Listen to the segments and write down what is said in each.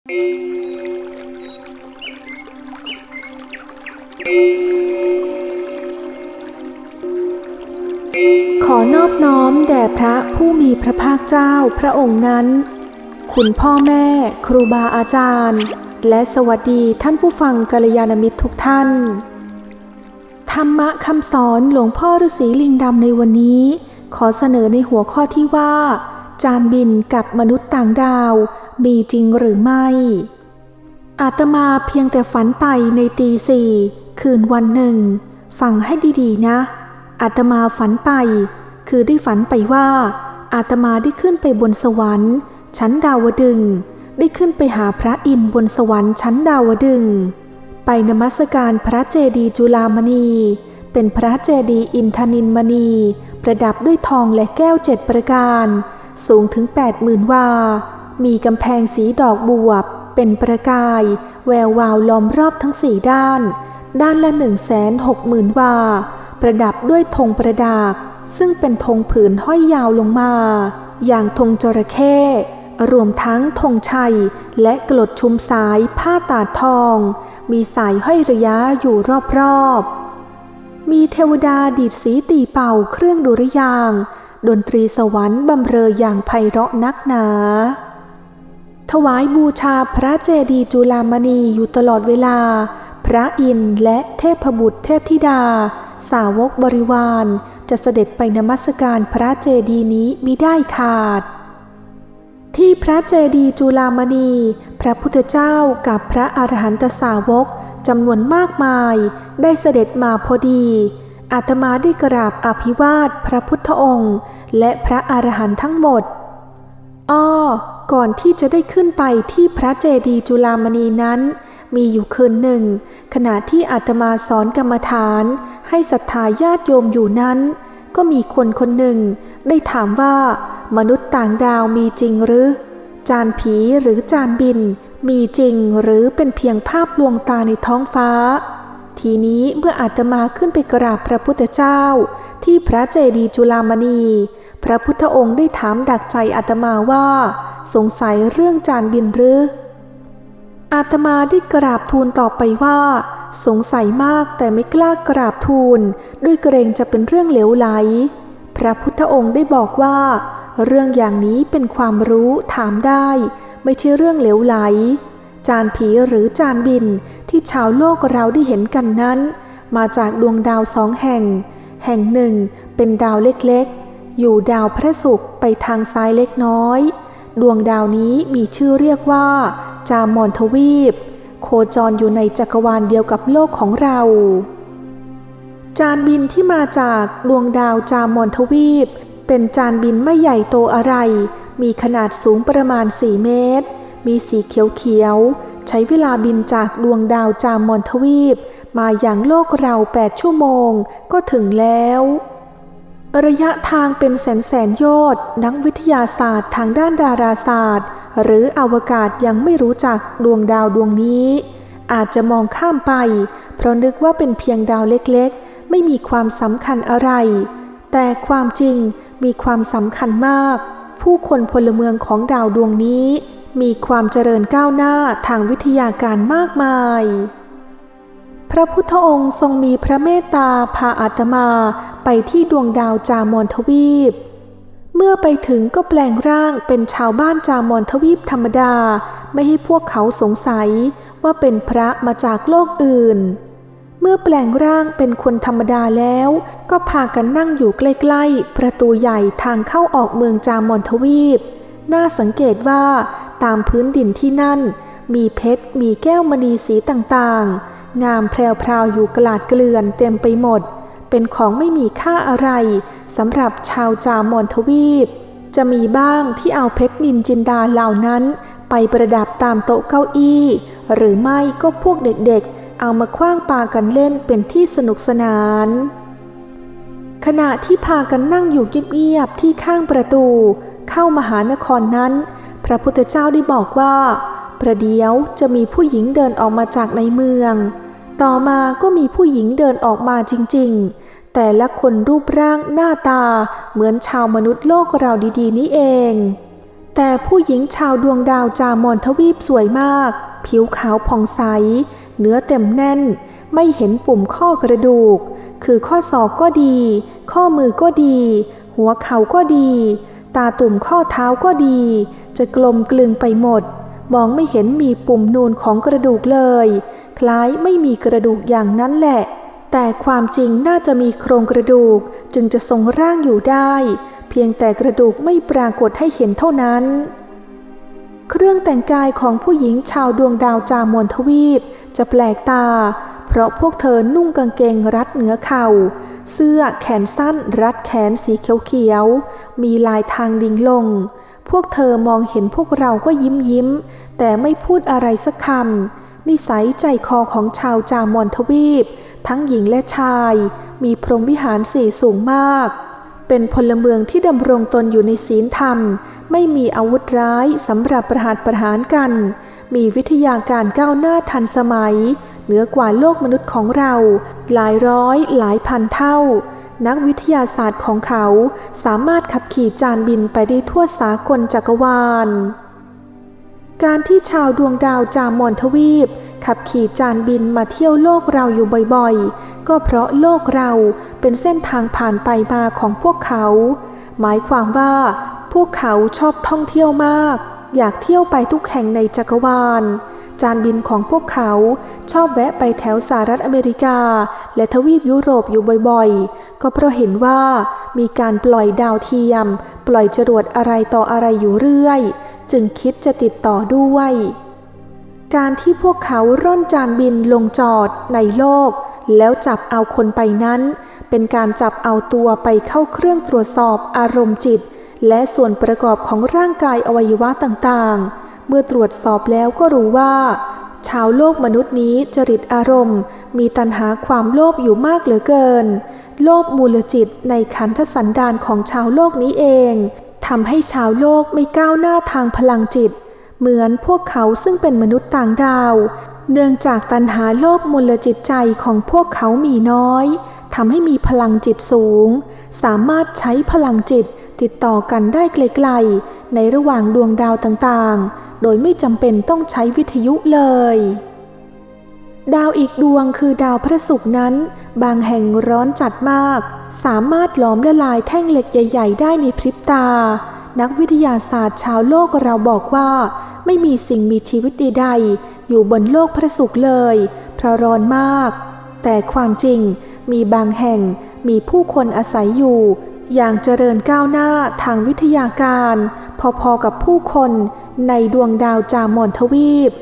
ขอนอบน้อมแด่พระผู้มีพระภาคเจ้าพระองค์นั้น คุณพ่อแม่ครูบาอาจารย์ และสวัสดีท่านผู้ฟังกัลยาณมิตรทุกท่าน ธรรมะคำสอนหลวงพ่อฤาษีลิงดำในวันนี้ ขอเสนอในหัวข้อที่ว่า จานบินกับมนุษย์ต่างดาว มีจริงหรือไม่ อาตมาเพียงแต่ฝันไปในตีสี่คืนวันหนึ่ง ฟังให้ดีๆนะ อาตมาฝันไป คือได้ฝันไปว่า อาตมาได้ขึ้นไปบนสวรรค์ชั้นดาวดึง ได้ขึ้นไปหาพระอินทร์บนสวรรค์ชั้นดาวดึง ไปนมัสการพระเจดีย์จุฬามณี เป็นพระเจดีย์อินทนินมณี ประดับด้วยทองและแก้วเจ็ดประการ สูงถึง 8 0,000 วา มีกำแพงสีดอกบวบเป็นประกาย แวววาวล้อมรอบทั้งสี่ด้าน ด้านละ1 6 0 0 0 0วา ประดับด้วยธงประดาก ซึ่งเป็นธงผืนห้อยยาวลงมา อย่างธงจระเข้รวมทั้งธงชัย และกลดชุมสายผ้าตาทอง มีสายห้อยระยะอยู่รอบๆ มีเทวดาดีดสีตีเป่าเครื่องดุริยาง ดนตรีสวรรค์บำเรออย่างไพเราะนักหนา ถวายบูชาพระเจดีย์จุลามณีอยู่ตลอดเวลา พระอินทร์และเทพบุตรเทพธิดา สาวกบริวาร จะเสด็จไปนมัสการพระเจดีย์นี้มิได้ขาด ที่พระเจดีย์จุลามณี พระพุทธเจ้ากับพระอรหันตสาวกจำนวนมากมาย ได้เสด็จมาพอดี อาตมาได้กราบอภิวาทพระพุทธองค์ และพระอรหันต์ทั้งหมด อ้อก่อนที่จะได้ขึ้นไปที่พระเจดีย์จุลามณีนั้น มีอยู่คืนหนึ่ง ขณะที่อาตมาสอนกรรมฐาน ให้ศรัทธาญาติโยมอยู่นั้น ก็มีคนคนหนึ่ง ได้ถามว่า มนุษย์ต่างดาวมีจริงหรือ จานผีหรือจานบิน มีจริงหรือเป็นเพียงภาพลวงตาในท้องฟ้า ทีนี้เมื่ออาตมาขึ้นไปกราบพระพุทธเจ้า ที่พระเจดีย์จุลามณี พระพุทธองค์ได้ถามดักใจอาตมาว่า สงสัยเรื่องจานบินหรืออาตมาได้กราบทูลตอบไปว่า สงสัยมากแต่ไม่กล้ากราบทูล ด้วยเกรงจะเป็นเรื่องเหลวไหล พระพุทธองค์ได้บอกว่า เรื่องอย่างนี้เป็นความรู้ถามได้ ไม่ใช่เรื่องเหลวไหล จานผีหรือจานบินที่ชาวโลกเราได้เห็นกันนั้น มาจากดวงดาวสองแห่ง แห่งหนึ่งเป็นดาวเล็กๆ อยู่ดาวพระศุกร์ไปทางซ้ายเล็กน้อย ดวงดาวนี้มีชื่อเรียกว่า จามอนทวีป โคจรอยู่ในจักรวาลเดียวกับโลกของเรา จานบินที่มาจากดวงดาวจามอนทวีป เป็นจานบินไม่ใหญ่โตอะไร มีขนาดสูงประมาณ 4 เมตร มีสีเขียวๆ ใช้เวลาบินจากดวงดาวจามอนทวีป มาอย่างโลกเรา 8 ชั่วโมงก็ถึงแล้ว ระยะทางเป็นแสนแสนโยชน์นักวิทยาศาสตร์ทางด้านดาราศาสตร์ หรืออวกาศยังไม่รู้จักดวงดาวดวงนี้ อาจจะมองข้ามไป เพราะนึกว่าเป็นเพียงดาวเล็กๆ ไม่มีความสำคัญอะไร แต่ความจริงมีความสำคัญมาก ผู้คนพลเมืองของดาวดวงนี้ มีความเจริญก้าวหน้าทางวิทยาการมากมาย พระพุทธองค์ทรงมีพระเมตตาพาอาตมา ที่ดวงดาวจามอนทวีป เมื่อไปถึงก็แปลงร่างเป็นชาวบ้านจามอนทวีปธรรมดา ไม่ให้พวกเขาสงสัยว่าเป็นพระมาจากโลกอื่น เมื่อแปลงร่างเป็นคนธรรมดาแล้ว ก็พากันนั่งอยู่ใกล้ๆ ประตูใหญ่ทางเข้าออกเมืองจามอนทวีป น่าสังเกตว่าตามพื้นดินที่นั่น มีเพชร มีแก้วมณีสีต่างๆ งามแพรวๆอยู่กลาดเกลื่อนเต็มไปหมด เป็นของไม่มีค่าอะไรสำหรับชาวจามอนทวีป จะมีบ้างที่เอาเพชรนินจินดาเหล่านั้น ไปประดับตามโต๊ะเก้าอี้ หรือไม่ก็พวกเด็กๆ เอามาคว้างปากันเล่นเป็นที่สนุกสนาน ขณะที่พากันนั่งอยู่เงียบๆที่ข้างประตู เข้ามหานครนั้น พระพุทธเจ้าได้บอกว่า ประเดี๋ยวจะมีผู้หญิงเดินออกมาจากในเมือง ต่อมาก็มีผู้หญิงเดินออกมาจริงๆ แต่ละคนรูปร่างหน้าตาเหมือนชาวมนุษย์โลกเราดีๆ นี่เอง แต่ผู้หญิงชาวดวงดาวจามอนทวีปสวยมาก ผิวขาวผ่องใส เนื้อเต็มแน่น ไม่เห็นปุ่มข้อกระดูก คือข้อศอกก็ดี ข้อมือก็ดี หัวเข่าก็ดี ตาตุ่มข้อเท้าก็ดี จะกลมกลึงไปหมด มองไม่เห็นมีปุ่มนูนของกระดูกเลย คล้ายไม่มีกระดูกอย่างนั้นแหละ แต่ความจริงน่าจะมีโครงกระดูกจึงจะทรงร่างอยู่ได้ เพียงแต่กระดูกไม่ปรากฏให้เห็นเท่านั้น เครื่องแต่งกายของผู้หญิงชาวดวงดาวจามอนทวีป จะแปลกตา เพราะพวกเธอนุ่งกางเกงรัดเหนือเข่า เสื้อแขนสั้นรัดแขนสีเขียวๆ มีลายทางดิ่งลง พวกเธอมองเห็นพวกเราก็ยิ้มยิ้ม แต่ไม่พูดอะไรสักคำนิสัยใจคอของชาวจามอนทวีป ทั้งหญิงและชาย มีพรหมวิหารสี่สูงมาก เป็นพลเมืองที่ดำรงตนอยู่ในศีลธรรม ไม่มีอาวุธร้ายสำหรับประหารประหารกัน มีวิทยาการก้าวหน้าทันสมัย เหนือกว่าโลกมนุษย์ของเรา หลายร้อยหลายพันเท่า นักวิทยาศาสตร์ของเขาสามารถขับขี่จานบินไปได้ทั่วสากลจักรวาล การที่ชาวดวงดาวจามอนทวีป ขับขี่จานบินมาเที่ยวโลกเราอยู่บ่อยๆ ก็เพราะโลกเราเป็นเส้นทางผ่านไปมาของพวกเขา หมายความว่า พวกเขาชอบท่องเที่ยวมาก อยากเที่ยวไปทุกแห่งในจักรวาล จานบินของพวกเขาชอบแวะไปแถวสหรัฐอเมริกา และทวีปยุโรปอยู่บ่อยๆ ก็เพราะเห็นว่ามีการปล่อยดาวเทียม ปล่อยจรวดอะไรต่ออะไรอยู่เรื่อย จึงคิดจะติดต่อด้วย การที่พวกเขาร่อนจานบินลงจอดในโลก แล้วจับเอาคนไปนั้น เป็นการจับเอาตัวไปเข้าเครื่องตรวจสอบอารมณ์จิต และส่วนประกอบของร่างกายอวัยวะต่างๆ เมื่อตรวจสอบแล้วก็รู้ว่า ชาวโลกมนุษย์นี้จริตอารมณ์ มีตัณหาความโลภอยู่มากเหลือเกิน โลภมูลจิตในขันธสันดานของชาวโลกนี้เองทำให้ชาวโลกไม่ก้าวหน้าทางพลังจิต เหมือนพวกเขาซึ่งเป็นมนุษย์ต่างดาว เนื่องจากตัณหาโลภมูลจิตใจของพวกเขามีน้อยทำให้มีพลังจิตสูง สามารถใช้พลังจิตติดต่อกันได้ไกลๆ ในระหว่างดวงดาวต่างๆ โดยไม่จำเป็นต้องใช้วิทยุเลย ดาวอีกดวงคือดาวพระศุกร์นั้น บางแห่งร้อนจัดมาก สามารถหลอมละลายแท่งเหล็กใหญ่ ๆ ได้ในพริบตา นักวิทยาศาสตร์ชาวโลกเราบอกว่า ไม่มีสิ่งมีชีวิตใดๆอยู่บนโลกพระศุกร์เลย เพราะร้อนมาก แต่ความจริงมีบางแห่งมีผู้คนอาศัยอยู่ อย่างเจริญก้าวหน้าทางวิทยาการ พอๆกับผู้คนในดวงดาวจามอนทวีป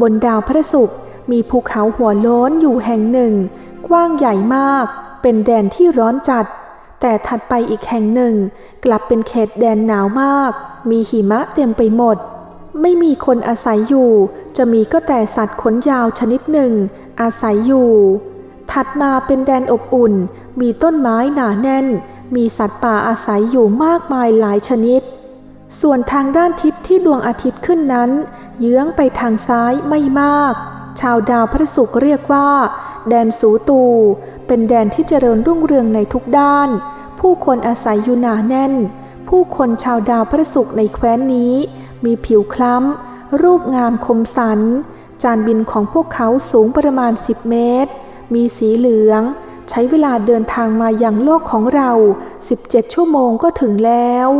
บนดาวพระศุกร์มีภูเขาหัวโล้นอยู่แห่งหนึ่ง กว้างใหญ่มาก เป็นแดนที่ร้อนจัด แต่ถัดไปอีกแห่งหนึ่ง กลับเป็นเขตแดนหนาวมาก มีหิมะเต็มไปหมด ไม่มีคนอาศัยอยู่ จะมีก็แต่สัตว์ขนยาวชนิดหนึ่ง อาศัยอยู่ ถัดมาเป็นแดนอบอุ่น มีต้นไม้หนาแน่น มีสัตว์ป่าอาศัยอยู่มากมายหลายชนิด ส่วนทางด้านทิศที่ดวงอาทิตย์ขึ้นนั้น เยื้องไปทางซ้ายไม่มาก ชาวดาวพระศุกร์เรียกว่า แดนสูตู เป็นแดนที่เจริญรุ่งเรืองในทุกด้าน ผู้คนอาศัยอยู่หนาแน่น ผู้คนชาวดาวพระศุกร์ในแคว้นนี้ มีผิวคล้ำ รูปงามคมสัน จานบินของพวกเขาสูงประมาณ 10 เมตร มีสีเหลือง ใช้เวลาเดินทางมายังโลกของเรา 17 ชั่วโมงก็ถึงแล้ว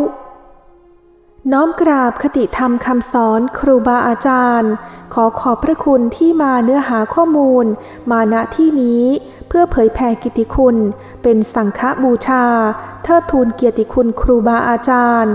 น้อมกราบคติธรรมคำสอนครูบาอาจารย์ ขอขอบพระคุณที่มาเนื้อหาข้อมูล มาณที่นี้เพื่อเผยแผ่กิติคุณ เป็นสังฆบูชา เทิดทูนเกียรติคุณครูบาอาจารย์